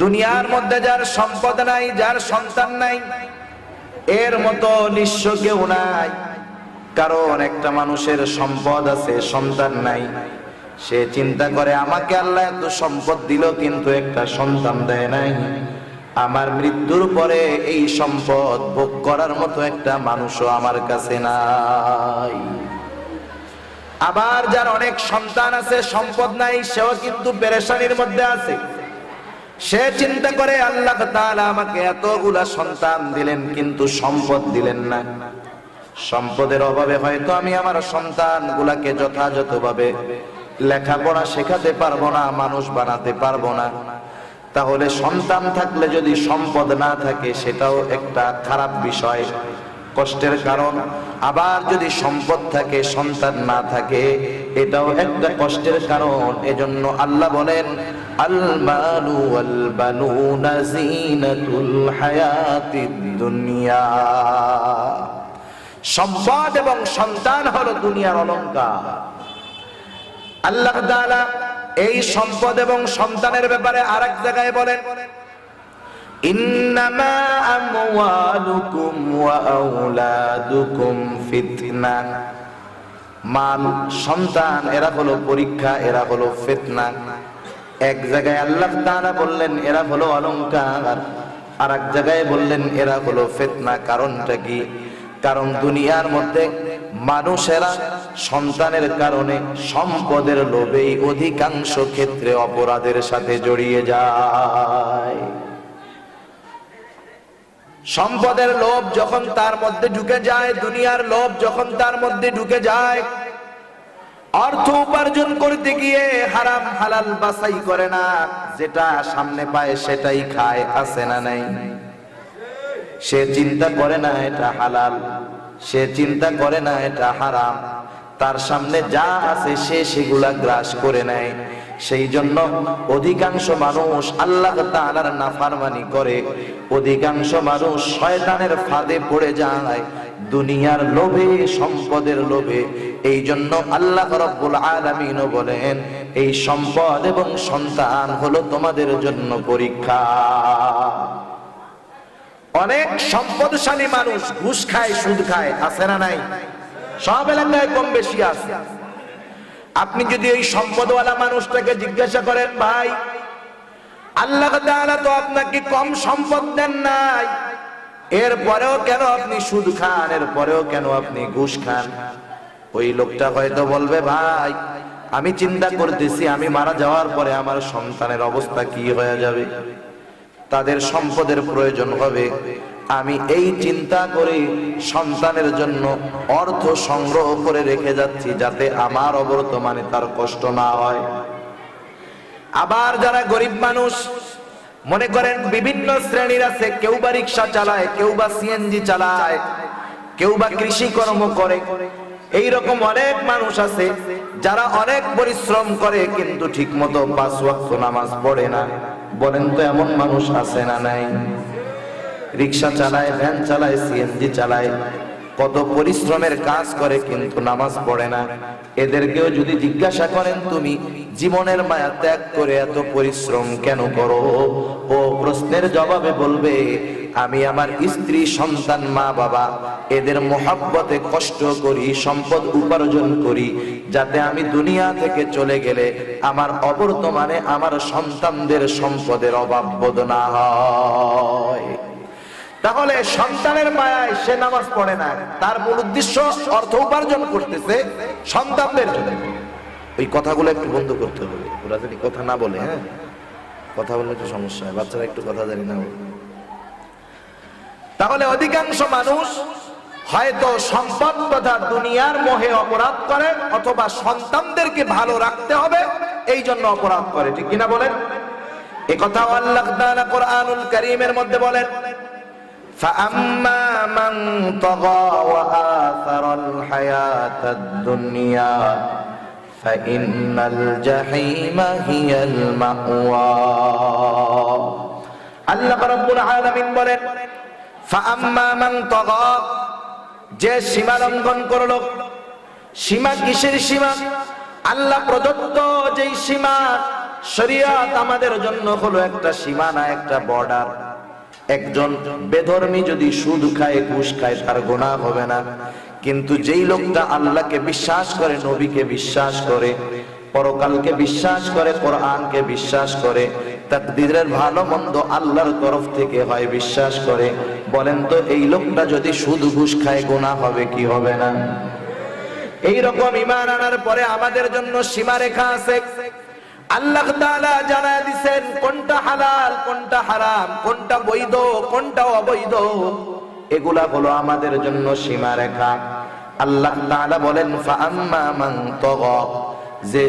দুনিয়ার মধ্যে যার সম্পদ নাই, যার সন্তান নাই, এর মতো নিঃস্ব কেউ নাই। কারণ একটা মানুষের সম্পদ আছে, সন্তান নাই। সে চিন্তা করে, আমাকে আল্লাহ এত সম্পদ দিল, কিন্তু একটা সন্তান দেয় নাই। আমার মৃত্যুর পরে এই সম্পদ ভোগ করার মতো একটা মানুষও আমার কাছে নাই। আবার যার অনেক সন্তান আছে, সম্পদ নাই, সেও কিন্তু পেরেশানির মধ্যে আছে। সে চিন্তা করে আল্লাহ তাআলা আমাকে এতগুলা সন্তান দিলেন, কিন্তু সম্পদ দিলেন না। সম্পদের অভাবে হয়তো আমি আমার সন্তান গুলাকে যথাযথভাবে লেখাপড়া শেখাতে পারব না, মানুষ বানাতে পারব না। তাহলে সন্তান থাকলে যদি সম্পদ না থাকে, সেটাও একটা খারাপ বিষয়, কষ্টের কারণ। আবার যদি সম্পদ থাকে, সন্তান না থাকে, এটাও একটা কষ্টের কারণ। এজন্য আল্লাহ বলেন ওয়াল বানুনা জিনাতুল হায়াতিদ দুনিয়া সম্পদ এবং সন্তান হলো দুনিয়ার অলংকার। আল্লাহ তাআলা এই সম্পদ এবং সন্তানের ব্যাপারে আরেক জায়গায় বলেন, ইন্নামা মাল সন্তান, এরা হলো পরীক্ষা, এরা হলো ফিতনা। এক জায়গায় আল্লাহ তাআলা বললেন, এরা হলো অলংকার। আর এক জায়গায় বললেন, এরা হলো ফিতনা। কারণটা কি? কারণ দুনিয়ার মধ্যে মানুষেরা সন্তানের কারণে সম্পদের লোভেই অধিকাংশ ক্ষেত্রে অপরাধের সাথে জড়িয়ে যায়। সম্পদের লোভ যখন তার মধ্যে ঢুকে যায়, দুনিয়ার লোভ যখন তার মধ্যে ঢুকে যায় অর্থ উপার্জন করতে গিয়ে হারাম হালাল বাছাই করে না, যেটা সামনে পায় সেটাই খায়, আছে না নাই? সে চিন্তা করে না এটা হালাল, সে চিন্তা করে না এটা হারাম। তার সামনে যা আছে সে সেগুলা গ্রাস করে নেয়। সেই জন্য অধিকাংশ মানুষ আল্লাহ তাআলার নাফরমানি করে। অধিকাংশ মানুষ শয়তানের ফাঁদে পড়ে যায়। দুনিয়ার লোভে, সম্পদের লোভে। এই জন্য আল্লাহ রব্বুল আলামিনও বলেন, এই সম্পদ এবং সন্তান হলো তোমাদের জন্য পরীক্ষা। অনেক সম্পদশালী মানুষ ঘুষ খায়, সুদ খায়, আছে না নাই? সব এলাকায় কম বেশি আছে। আপনি যদি ওই সম্পদওয়ালা মানুষটাকে জিজ্ঞাসা করেন, ভাই, আল্লাহ তো আপনাকে কম সম্পদ দেন নাই। এরপরেও কেন আপনি সুদ খান? এরপরেও কেন আপনি ঘুষ খান? ওই লোকটা হয়তো বলবে, ভাই, আমি চিন্তা করতেছি, আমি মারা যাওয়ার পরে আমার সন্তানের অবস্থা কি হয়ে যাবে? তাদের সম্পদের প্রয়োজন হবে। আমি এই চিন্তা করে সন্তানের জন্য অর্থ সংগ্রহ করে রেখে যাচ্ছি, যাতে আমার অবর্তমানে তার কষ্ট না হয়। আবার যারা গরিব মানুষ মনে করেন বিভিন্ন শ্রেণির আছে, কেউ বা রিক্সা চালায়, কেউ বা সিএনজি চালায়, কেউ বা কৃষি কর্ম করে। এই রকম অনেক মানুষ আছে, যারা অনেক পরিশ্রম করে, কিন্তু ঠিক মতো পাঁচ ওয়াক্ত নামাজ পড়ে না। বলেন তো এমন মানুষ আছে না নাই? রিক্সা চালায়, ভ্যান চালায় সিএনজি চালায়। কত পরিশ্রমের কাজ করে কিন্তু নামাজ পড়ে না। এদেরকেও যদি জিজ্ঞাসা করেন, তুমি জীবনের মায়া ত্যাগ করে এত পরিশ্রম কেন করো? ও প্রশ্নের জবাবে বলবে, আমি আমার স্ত্রী, সন্তান মা বাবা এদের মোহাব্বতে কষ্ট করি, সম্পদ উপার্জন করি, যাতে আমি দুনিয়া থেকে চলে গেলে আমার অবর্তমানে আমার সন্তানদের সম্পদের অভাব বোধ না হয়। তাহলে সন্তানের মায়ায় সে নামাজ পড়ে না। তার মূল উদ্দেশ্য অর্থ উপার্জন করতেছে সন্তানদের জন্য। ওই কথাগুলো একটু বন্ধ করতে হবে। ওরা যদি কথা না বলে হ্যাঁ? কথা বললে একটু সমস্যা হয়, বাচ্চারা একটু কথা জানি না। তাহলে অধিকাংশ মানুষ হয়তো সম্পদ তথা দুনিয়ার মোহে অপরাধ করে অথবা সন্তানদেরকে ভালো রাখতে হবে এই জন্য অপরাধ করে। ঠিক কিনা বলেন? এ কথা আল্লাহ কোরআনুল কারীমের মধ্যে বলেন فأما من طغى وآثر الحياة الدنيا فإن الجحيم هي المأوى আল্লাহ রাব্বুল আলামিন বলেন ফাআম্মা মান তাগা যে সীমা লঙ্ঘন করলো সীমা কিসের সীমা আল্লাহ প্রদত্ত যেই সীমা শরিয়াত আমাদের জন্য হলো একটা সীমানা একটা বর্ডার একজন বেধর্মী যদি সুদ খায়, ঘুষ খায়, তার গুনাহ হবে না। কিন্তু যেই লোকটা আল্লাহকে বিশ্বাস করে, নবীকে বিশ্বাস করে, পরকালকে বিশ্বাস করে, কোরআনকে বিশ্বাস করে, তাকদীরের ভালো মন্দ আল্লাহর তরফ থেকে হয় বিশ্বাস করে, বলেন তো এই লোকটা যদি সুদ, ঘুষ খায়, গুনাহ হবে কি হবে না? এই রকম ইমান আনার পরে আমাদের জন্য সীমারেখা আছে। আল্লাহ তাআলা জানা দিবেন কোনটা হালাল, কোনটা হারাম, কোনটা বৈধ, কোনটা অবৈধ? এগুলা হলো আমাদের জন্য সীমা রেখা আল্লাহ তাআলা বলেন ফা আম্মা যে